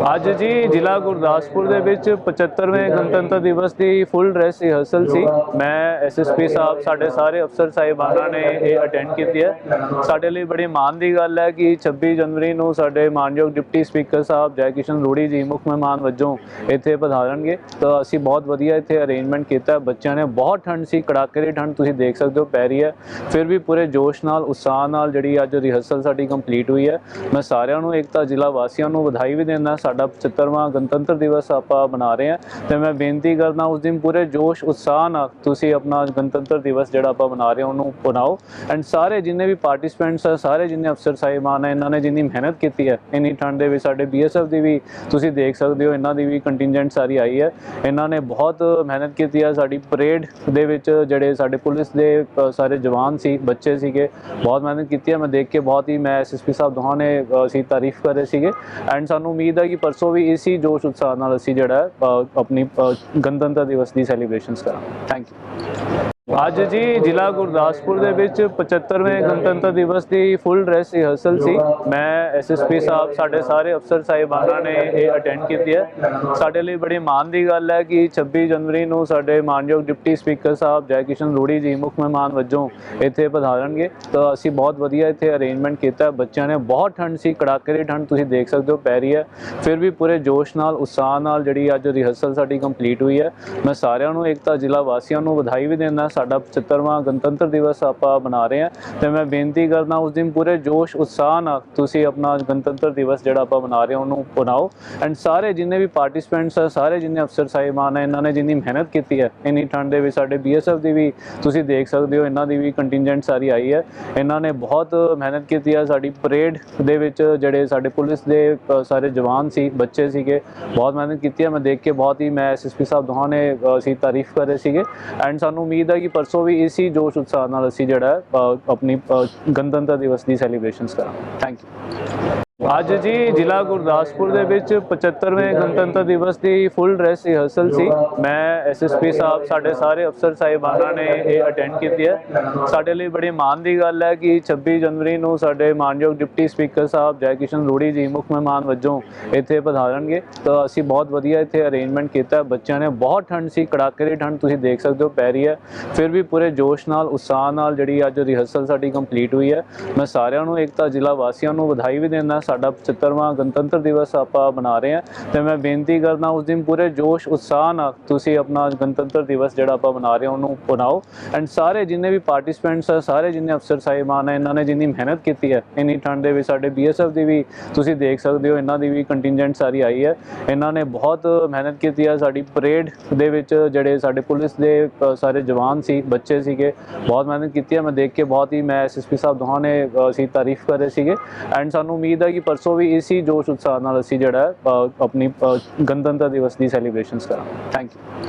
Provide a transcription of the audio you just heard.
ਅੱਜ ਜੀ ਜ਼ਿਲ੍ਹਾ ਗੁਰਦਾਸਪੁਰ ਦੇ ਵਿੱਚ 75ਵੇਂ ਗਣਤੰਤਰ ਦਿਵਸ ਦੀ ਫੁੱਲ ਡਰੈਸ ਰਿਹਰਸਲ ਸੀ। ਮੈਂ ਐਸਐਸਪੀ ਸਾਹਿਬ, ਸਾਡੇ ਸਾਰੇ ਅਫਸਰ ਸਾਹਿਬਾਨਾਂ ਨੇ ਇਹ ਅਟੈਂਡ ਕੀਤੀ ਹੈ। ਸਾਡੇ ਲਈ ਬੜੀ ਮਾਣ ਦੀ ਗੱਲ ਹੈ ਕਿ 26 ਜਨਵਰੀ ਨੂੰ ਸਾਡੇ ਮਾਨਯੋਗ ਡਿਪਟੀ ਸਪੀਕਰ ਸਾਹਿਬ ਜੈਕਿਸ਼ਨ ਕਿਸ਼ਨ ਜੀ, ਮੁੱਖ ਮਹਿਮਾਨ ਵਜੋਂ ਇੱਥੇ ਪਧਾਰਨਗੇ। ਤਾਂ ਅਸੀਂ ਬਹੁਤ ਵਧੀਆ ਇੱਥੇ ਅਰੇਂਜਮੈਂਟ ਕੀਤਾ ਬੱਚਿਆਂ ਨੇ ਬਹੁਤ ਠੰਡ ਸੀ, ਕੜਾਕੇ ਦੀ ਠੰਡ ਤੁਸੀਂ ਦੇਖ ਸਕਦੇ ਹੋ, ਪੈ ਰਹੀ ਹੈ। ਫਿਰ ਵੀ ਪੂਰੇ ਜੋਸ਼ ਨਾਲ, ਉਤਸ਼ਾਹ ਨਾਲ ਜਿਹੜੀ ਅੱਜ ਰਿਹਰਸਲ ਸਾਡੀ ਕੰਪਲੀਟ ਹੋਈ ਹੈ। ਮੈਂ ਸਾਰਿਆਂ ਨੂੰ, ਇੱਕ ਤਾਂ ਜ਼ਿਲ੍ਹਾ ਵਾਸੀਆਂ ਨੂੰ ਵਧਾਈ ਵੀ ਦਿੰਦਾ ਸਾਡਾ 75ਵਾਂ ਗਣਤੰਤਰ ਦਿਵਸ ਆਪਾਂ ਮਨਾ ਰਹੇ ਹਾਂ ਤੇ ਮੈਂ ਬੇਨਤੀ ਕਰਦਾ ਉਸ ਦਿਨ ਪੂਰੇ ਜੋਸ਼, ਉਤਸ਼ਾਹ ਨਾਲ ਤੁਸੀਂ ਆਪਣਾ ਗਣਤੰਤਰ ਦਿਵਸ ਜਿਹੜਾ ਆਪਾਂ ਮਨਾ ਰਹੇ ਹਾਂ ਉਹਨੂੰ ਮਨਾਓ। ਐਂਡ ਸਾਰੇ ਜਿੰਨੇ ਵੀ ਪਾਰਟਿਸਪੈਂਟਸ ਆ, ਸਾਰੇ ਜਿੰਨੇ ਅਫਸਰ ਸਾਹਿਬਾਨ ਹੈ ਇਹਨਾਂ ਨੇ ਜਿੰਨੀ ਮਿਹਨਤ ਕੀਤੀ ਹੈ, ਇੰਨੀ ਠੰਡ ਦੇ ਵਿੱਚ ਸਾਡੇ ਬੀਐਸਐਫ ਦੀ ਵੀ ਤੁਸੀਂ ਦੇਖ ਸਕਦੇ ਹੋ, ਇਹਨਾਂ ਦੀ ਵੀ ਕੰਟਿੰਜੈਂਟ ਸਾਰੀ ਆਈ ਹੈ। ਇਹਨਾਂ ਨੇ ਬਹੁਤ ਮਿਹਨਤ ਕੀਤੀ ਆ ਸਾਡੀ ਪਰੇਡ ਦੇ ਵਿੱਚ ਜਿਹੜੇ ਸਾਡੇ ਪੁਲਿਸ ਦੇ ਸਾਰੇ ਜਵਾਨ ਸੀ, ਬੱਚੇ ਸੀਗੇ, ਬਹੁਤ ਮਿਹਨਤ ਕੀਤੀ ਹੈ। ਮੈਂ ਦੇਖ ਕੇ ਬਹੁਤ ਹੀ, ਮੈਂ ਐਸਐਸਪੀ ਸਾਹਿਬ ਦੋਹਾਂ ਨੇ ਅਸੀਂ ਤਾਰੀਫ ਕਰ ਰਹੇ ਸੀਗੇ। ਐਂਡ ਸਾਨੂੰ ਉਮੀਦ ਹੈ ਕਿ ਪਰਸੋਂ ਵੀ ਇਸੀ ਜੋਸ਼ ਉਤਸ਼ਾਹ ਨਾਲ ਅਸੀਂ ਜਿਹੜਾ ਆਪਣੀ ਗਣਤੰਤਰ ਦਿਵਸ ਦੀ ਸੈਲੀਬ੍ਰੇਸ਼ਨਸ ਕਰਾਂਗੇ। ਥੈਂਕ ਯੂ ਅੱਜ ਜੀ ਜ਼ਿਲ੍ਹਾ ਗੁਰਦਾਸਪੁਰ ਦੇ ਵਿੱਚ 75ਵੇਂ ਗਣਤੰਤਰ ਦਿਵਸ ਦੀ ਫੁੱਲ ਡਰੈਸ ਰਿਹਰਸਲ ਸੀ। ਮੈਂ ਐਸਐਸਪੀ ਸਾਹਿਬ, ਸਾਡੇ ਸਾਰੇ ਅਫਸਰ ਸਾਹਿਬਾਨਾਂ ਨੇ ਇਹ ਅਟੈਂਡ ਕੀਤੀ ਹੈ। ਸਾਡੇ ਲਈ ਬੜੀ ਮਾਣ ਦੀ ਗੱਲ ਹੈ ਕਿ 26 ਜਨਵਰੀ ਨੂੰ ਸਾਡੇ ਮਾਨਯੋਗ ਡਿਪਟੀ ਸਪੀਕਰ ਸਾਹਿਬ ਜੈਕਿਸ਼ਨ ਰੂੜੀ ਜੀ ਮੁੱਖ ਮਹਿਮਾਨ ਵਜੋਂ ਇੱਥੇ ਪਧਾਰਨਗੇ। ਤਾਂ ਅਸੀਂ ਬਹੁਤ ਵਧੀਆ ਇੱਥੇ ਅਰੇਂਜਮੈਂਟ ਕੀਤਾ ਬੱਚਿਆਂ ਨੇ ਬਹੁਤ ਠੰਡ ਸੀ, ਕੜਾਕੇ ਦੀ ਠੰਡ ਤੁਸੀਂ ਦੇਖ ਸਕਦੇ ਹੋ, ਪੈ ਰਹੀ ਹੈ। ਫਿਰ ਵੀ ਪੂਰੇ ਜੋਸ਼ ਨਾਲ, ਉਤਸ਼ਾਹ ਨਾਲ ਜਿਹੜੀ ਅੱਜ ਰਿਹਰਸਲ ਸਾਡੀ ਕੰਪਲੀਟ ਹੋਈ ਹੈ। ਮੈਂ ਸਾਰਿਆਂ ਨੂੰ, ਇੱਕ ਤਾਂ ਜ਼ਿਲ੍ਹਾ ਵਾਸੀਆਂ ਨੂੰ ਵਧਾਈ ਵੀ ਦਿੰਦਾ ਸਾਡਾ 75ਵਾਂ ਗਣਤੰਤਰ ਦਿਵਸ ਆਪਾਂ ਮਨਾ ਰਹੇ ਹਾਂ ਤੇ ਮੈਂ ਬੇਨਤੀ ਕਰਦਾ ਉਸ ਦਿਨ ਪੂਰੇ ਜੋਸ਼ ਉਤਸ਼ਾਹ ਨਾਲ ਤੁਸੀਂ ਆਪਣਾ ਗਣਤੰਤਰ ਦਿਵਸ ਜਿਹੜਾ ਆਪਾਂ ਮਨਾ ਰਹੇ ਹਾਂ ਉਹਨੂੰ ਮਨਾਓ। ਐਂਡ ਸਾਰੇ ਜਿੰਨੇ ਵੀ ਪਾਰਟਿਸਪੈਂਟਸ ਆ ਸਾਰੇ ਜਿੰਨੇ ਅਫਸਰ ਸਾਹਿਬਾਨ ਹੈ ਇਹਨਾਂ ਨੇ ਜਿੰਨੀ ਮਿਹਨਤ ਕੀਤੀ ਹੈ ਇੰਨੀ ਠੰਡ ਦੇ ਵਿੱਚ ਸਾਡੇ ਬੀਐਸਐਫ ਦੀ ਵੀ ਤੁਸੀਂ ਦੇਖ ਸਕਦੇ ਹੋ ਇਹਨਾਂ ਦੀ ਵੀ ਕੰਟਿੰਜੈਂਟ ਸਾਰੀ ਆਈ ਹੈ। ਇਹਨਾਂ ਨੇ ਬਹੁਤ ਮਿਹਨਤ ਕੀਤੀ ਹੈ ਸਾਡੀ ਪਰੇਡ ਦੇ ਵਿੱਚ ਜਿਹੜੇ ਸਾਡੇ ਪੁਲਿਸ ਦੇ ਸਾਰੇ ਜਵਾਨ ਸੀ ਬੱਚੇ ਸੀਗੇ ਬਹੁਤ ਮਿਹਨਤ ਕੀਤੀ ਹੈ। ਮੈਂ ਦੇਖ ਕੇ ਬਹੁਤ ਹੀ ਮੈਂ ਐਸਐਸਪੀ ਸਾਹਿਬ ਦੋਹਾਂ ਨੇ ਅ, ਅਸੀਂ ਤਾਰੀਫ ਕਰ ਰਹੇ ਸੀਗੇ। ਐਂਡ ਸਾਨੂੰ ਉਮੀਦ ਹੈ ਕਿ ਪਰਸੋਂ ਵੀ ਇਸੀ ਜੋਸ਼ ਉਤਸ਼ਾਹ ਨਾਲ ਅਸੀਂ ਜਿਹੜਾ ਆਪਣੀ ਗਣਤੰਤਰ ਦਿਵਸ ਦੀ ਸੈਲੀਬ੍ਰੇਸ਼ਨਸ ਕਰਾਂਗੇ। ਥੈਂਕ ਯੂ ਅੱਜ ਜੀ ਜ਼ਿਲ੍ਹਾ ਗੁਰਦਾਸਪੁਰ ਦੇ ਵਿੱਚ 75ਵੇਂ ਗਣਤੰਤਰ ਦਿਵਸ ਦੀ ਫੁੱਲ ਡਰੈਸ ਰਿਹਰਸਲ ਸੀ। ਮੈਂ ਐਸਐਸਪੀ ਸਾਹਿਬ, ਸਾਡੇ ਸਾਰੇ ਅਫਸਰ ਸਾਹਿਬਾਨਾਂ ਨੇ ਇਹ ਅਟੈਂਡ ਕੀਤੀ ਹੈ। ਸਾਡੇ ਲਈ ਬੜੀ ਮਾਣ ਦੀ ਗੱਲ ਹੈ ਕਿ 26 ਜਨਵਰੀ ਨੂੰ ਸਾਡੇ ਮਾਨਯੋਗ ਡਿਪਟੀ ਸਪੀਕਰ ਸਾਹਿਬ ਜੈ ਕਿਸ਼ਨ ਰੂੜੀ ਜੀ, ਮੁੱਖ ਮਹਿਮਾਨ ਵਜੋਂ ਇੱਥੇ ਪਧਾਰਨਗੇ। ਤਾਂ ਅਸੀਂ ਬਹੁਤ ਵਧੀਆ ਇੱਥੇ ਅਰੇਂਜਮੈਂਟ ਕੀਤਾ ਬੱਚਿਆਂ ਨੇ ਬਹੁਤ ਠੰਡ ਸੀ, ਕੜਾਕੇ ਦੀ ਠੰਡ ਤੁਸੀਂ ਦੇਖ ਸਕਦੇ ਹੋ, ਪੈ ਰਹੀ ਹੈ। ਫਿਰ ਵੀ ਪੂਰੇ ਜੋਸ਼ ਨਾਲ, ਉਤਸ਼ਾਹ ਨਾਲ ਜਿਹੜੀ ਅੱਜ ਰਿਹਰਸਲ ਸਾਡੀ ਕੰਪਲੀਟ ਹੋਈ ਹੈ। ਮੈਂ ਸਾਰਿਆਂ ਨੂੰ, ਇੱਕ ਤਾਂ ਜ਼ਿਲ੍ਹਾ ਵਾਸੀਆਂ ਨੂੰ ਵਧਾਈ ਵੀ ਦਿੰਦਾ ਸਾਡਾ 75ਵਾਂ ਗਣਤੰਤਰ ਦਿਵਸ ਆਪਾਂ ਮਨਾ ਰਹੇ ਹਾਂ ਤੇ ਮੈਂ ਬੇਨਤੀ ਕਰਦਾ ਉਸ ਦਿਨ ਪੂਰੇ ਜੋਸ਼ ਉਤਸ਼ਾਹ ਨਾਲ ਤੁਸੀਂ ਆਪਣਾ ਗਣਤੰਤਰ ਦਿਵਸ ਜਿਹੜਾ ਆਪਾਂ ਮਨਾ ਰਹੇ ਹਾਂ ਉਹਨੂੰ ਮਨਾਓ। ਐਂਡ ਸਾਰੇ ਜਿੰਨੇ ਵੀ ਪਾਰਟਿਸਪੈਂਟਸ ਆ ਸਾਰੇ ਜਿੰਨੇ ਅਫਸਰ ਸਾਹਿਬਾਨ ਹੈ ਇਹਨਾਂ ਨੇ ਜਿੰਨੀ ਮਿਹਨਤ ਕੀਤੀ ਹੈ ਇੰਨੀ ਠੰਡ ਦੇ ਵਿੱਚ ਸਾਡੇ ਬੀਐਸਐਫ ਦੀ ਵੀ ਤੁਸੀਂ ਦੇਖ ਸਕਦੇ ਹੋ ਇਹਨਾਂ ਦੀ ਵੀ ਕੰਟਿੰਜੈਂਟ ਸਾਰੀ ਆਈ ਹੈ। ਇਹਨਾਂ ਨੇ ਬਹੁਤ ਮਿਹਨਤ ਕੀਤੀ ਹੈ ਸਾਡੀ ਪਰੇਡ ਦੇ ਵਿੱਚ ਜਿਹੜੇ ਸਾਡੇ ਪੁਲਿਸ ਦੇ ਸਾਰੇ ਜਵਾਨ ਸੀ ਬੱਚੇ ਸੀਗੇ ਬਹੁਤ ਮਿਹਨਤ ਕੀਤੀ ਹੈ। ਮੈਂ ਦੇਖ ਕੇ ਬਹੁਤ ਹੀ ਮੈਂ ਐਸਐਸਪੀ ਸਾਹਿਬ ਦੋਹਾਂ ਨੇ ਅ, ਅਸੀਂ ਤਾਰੀਫ ਕਰ ਰਹੇ ਸੀਗੇ। ਐਂਡ ਸਾਨੂੰ ਉਮੀਦ ਹੈ ਕਿ ਪਰਸੋਂ ਵੀ ਇਸੀ ਜੋਸ਼ ਉਤਸ਼ਾਹ ਨਾਲ ਅਸੀਂ ਜਿਹੜਾ ਆਪਣੀ ਗਣਤੰਤਰ ਦਿਵਸ ਦੀ ਸੈਲੀਬ੍ਰੇਸ਼ਨਸ ਕਰਾਂਗੇ। Thank you